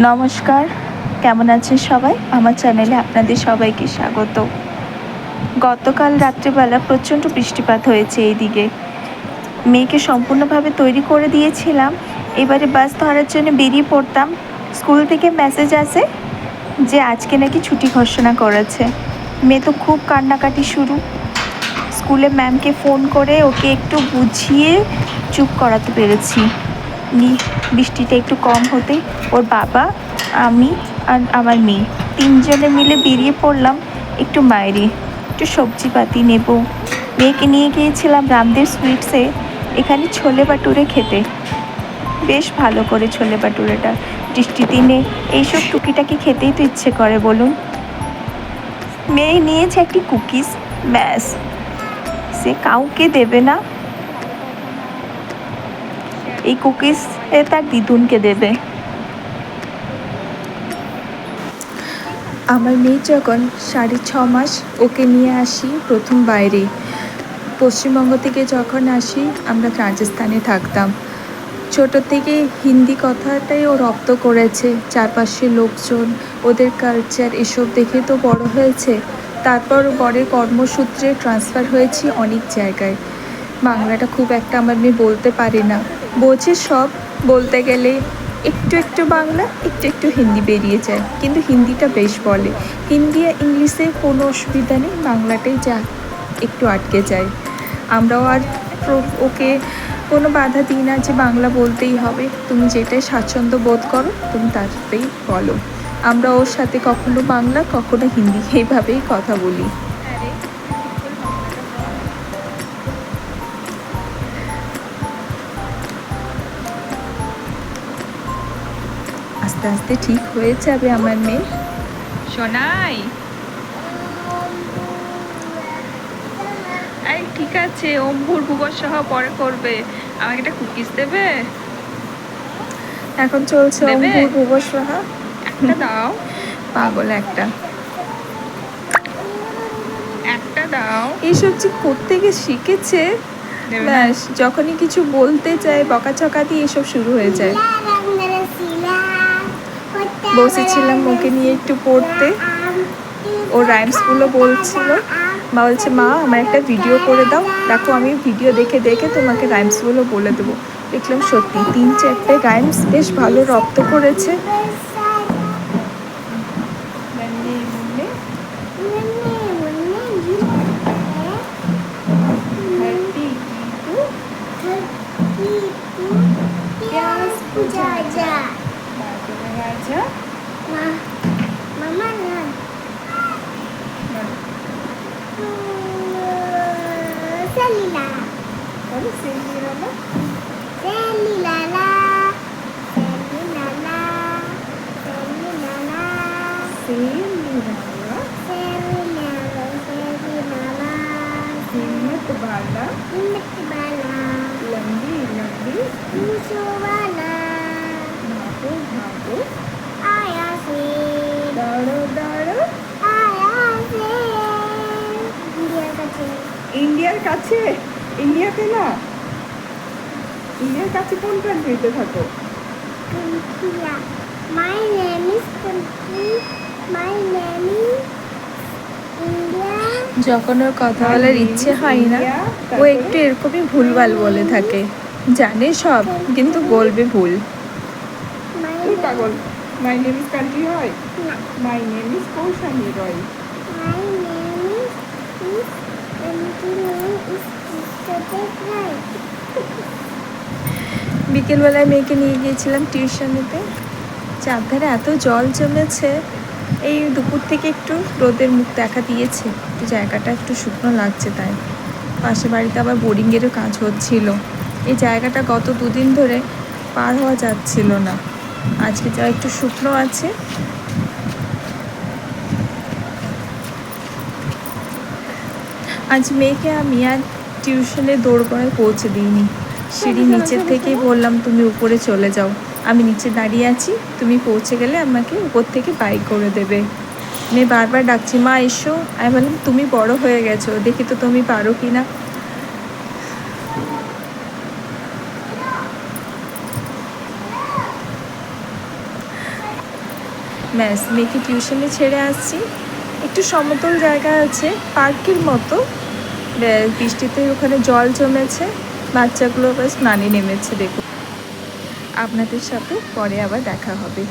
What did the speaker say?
নমস্কার, কেমন আছেন সবাই? আমার চ্যানেলে আপনাদের সবাইকে স্বাগত। গতকাল রাত্রেবেলা প্রচণ্ড বৃষ্টিপাত হয়েছে এইদিকে। মেয়েকে সম্পূর্ণভাবে তৈরি করে দিয়েছিলাম। এবারে বাস ধরার জন্য বেরিয়ে পড়তাম। স্কুল থেকে মেসেজ আসে যে আজকে নাকি ছুটি ঘোষণা করেছে। মেয়ে তো খুব কান্নাকাটি শুরু। স্কুলে ম্যামকে ফোন করে ওকে একটু বুঝিয়ে চুপ করাতে পেরেছি। বৃষ্টিটা একটু কম হতে ওর বাবা, আমি আর আমার মেয়ে তিনজনে মিলে বেরিয়ে পড়লাম একটু বাইরে একটু সবজিপাতি নেব। মেয়েকে নিয়ে গিয়েছিলাম রামদেব সুইটসে, এখানে ছোলে বাটুরে খেতে। বেশ ভালো করে ছোলে বাটুরেটা বৃষ্টি দিনে এইসব টুকিটাকি খেতেই তো ইচ্ছে করে, বলুন। মেয়ে নিয়েছে একটি কুকিজ, ব্যাস। সে কাউকে দেবে না। এই কুকিজ এ তার দিদুনকে দেবে। আমার মেয়ে যখন সাড়ে ছ মাস, ওকে নিয়ে আসি প্রথম বাইরে। পশ্চিমবঙ্গ থেকে যখন আসি, আমরা রাজস্থানে থাকতাম। ছোট থেকে হিন্দি কথাটাই ও রপ্ত করেছে। চারপাশের লোকজন, ওদের কালচার এসব দেখে তো বড় হয়েছে। তারপর বরের কর্মসূত্রে ট্রান্সফার হয়েছি অনেক জায়গায়। বাংলাটা খুব একটা আমার মেয়ে বলতে পারে না। বোঝে সব। বলতে গেলে একটু একটু বাংলা, একটু একটু হিন্দি বেরিয়ে যায়। কিন্তু হিন্দিটা বেশ বলে। হিন্দি আর ইংলিশে কোনো অসুবিধা নেই, বাংলাটাই যা একটু আটকে যায়। আমরাও আর ওকে কোনো বাধা দিই না যে বাংলা বলতেই হবে। তুমি যেটাই স্বাচ্ছন্দ্য বোধ করো, তুমি তাতেই বলো। আমরা ওর সাথে কখনো বাংলা, কখনো হিন্দি, এইভাবেই কথা বলি। আস্তে আস্তে ঠিক হয়ে যাবে আমার মেয়ে। সোনাই। ঠিক আছে ওম ভুর ভূগোল সহ পরে করবে। আমাকে একটা কুকিজ দেবে? এখন চলছে দেবে? অঙ্কুর ভুবস্বাহা একটা দাও। পাগল একটা। একটা দাও। এইসব যে করতে গিয়ে শিখেছে ব্যাস যখনই কিছু বলতে চায় বকাচকা দিয়ে এসব শুরু হয়ে যায়। বসেছিলাম ওকে নিয়ে একটু পড়তে ও রাইমসগুলো বলছিল মা বলছে মা আমার একটা ভিডিও করে দাও দেখো আমি ভিডিও দেখে দেখে তোমাকে রাইমসগুলো বলে দেবো দেখলাম সত্যি তিন চারটে রাইমস বেশ ভালো রপ্ত করেছে mama ngon selila Ano selila na? Selila la. Selila la. Selila la. Selila la. Selila la Selila la. Himmat bala Himmat bala Lambi lambi Muso ইন্ডিয়ার কাছে ইন্ডিয়াতে না ইন্ডিয়ার কাছে কোন কান্ট্রিতে থাকো? name is Kunti. My name যখন ওর কথা বলার ইচ্ছে হয় না ও একটু এরকমই ভুলভাল বলে থাকে। জানে সব কিন্তু বলবে ভুল। পাগল মাই নেম ইজ কান্ট্রি হয়? My name is Koushani Roy বিকেলবেলায় মেয়েকে নিয়ে গিয়েছিলাম টিউশনিতে। চারধারে এত জল জমেছে, এই দুপুর থেকে একটু রোদের মুখ দেখা দিয়েছে। একটু জায়গাটা একটু শুকনো লাগছে তাই। পাশে বাড়িতে আবার বোরিংয়েরও কাজ হচ্ছিল। এই জায়গাটা গত দুদিন ধরে পার হওয়া যাচ্ছিল না। আজকে যা একটু শুকনো আছে আজ মেয়েকে আমি আর টিউশনে দৌড়গড়ায় পৌঁছে দিইনি। সিঁড়ি নিচের থেকেই বললাম, তুমি উপরে চলে যাও। আমি নিচে দাঁড়িয়ে আছি। তুমি পৌঁছে গেলে আমাকে উপর থেকে বাইক করে দেবে। মেয়ে বারবার ডাকছি, মা, এসো। আমি বললাম, তুমি বড় হয়ে গেছো। দেখি তো তুমি পারো কি না? ব্যাস, মেয়েকে টিউশনে ছেড়ে আসছি। একটু সমতল জায়গা আছে, পার্কের মতো। বৃষ্টিতে ওখানে জল জমেছে, বাচ্চাগুলো বেশ স্নানে নেমেছে দেখুন। আপনাদের সাথে পরে আবার দেখা হবে।